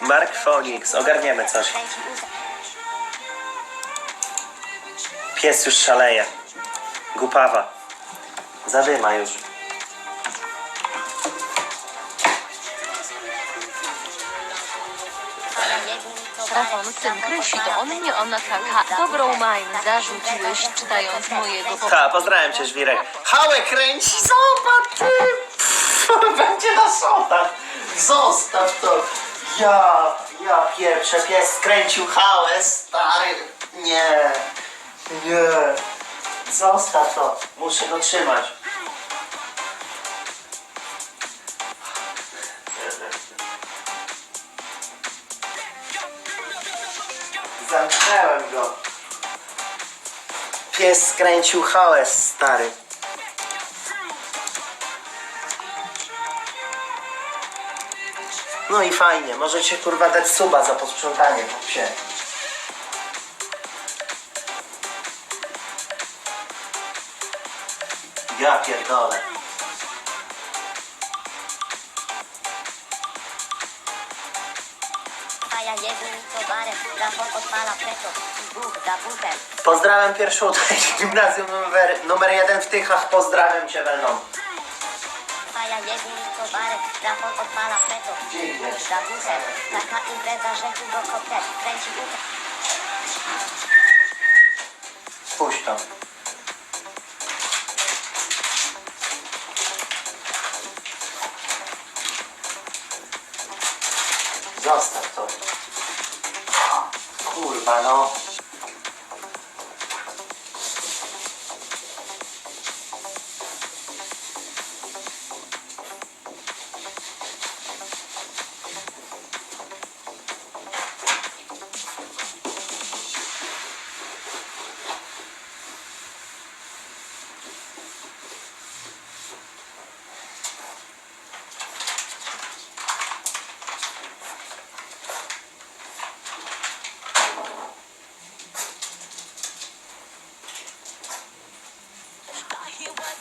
Mark Fonix, ogarniemy coś. Pies już szaleje. Gupawa. Zadyma już. Rafon, syn Krysi, to on mnie ona taka dobrą mają zarzuciłeś czytając mojego po... Ta, pozdrawiam cię, Żwirek. Hałę kręci, zobacz ty! Pff, Będzie na sodach. Zostaw to. Ja, ja pierwsze, pies skręcił hałę, stary. Nie, nie. Zostaw to. Muszę go trzymać. Zamknąłem go. Pies skręcił hałas, stary. No i fajnie, możecie kurwa dać suba za posprzątanie po psie. Ja pierdolę. A ja jedyny towarem, Rafał odpala preto, Bóg za butem. Pozdrawiam pierwszą część gimnazjum numer, numer jeden w Tychach. Pozdrawiam cię Welną. Jedyny towarem, Rafał odpala za butem. Taka impreza, że tu go kopter, kręci butem. Puść to. Zostaw to. Kurwa no.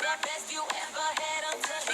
The best you ever had. Until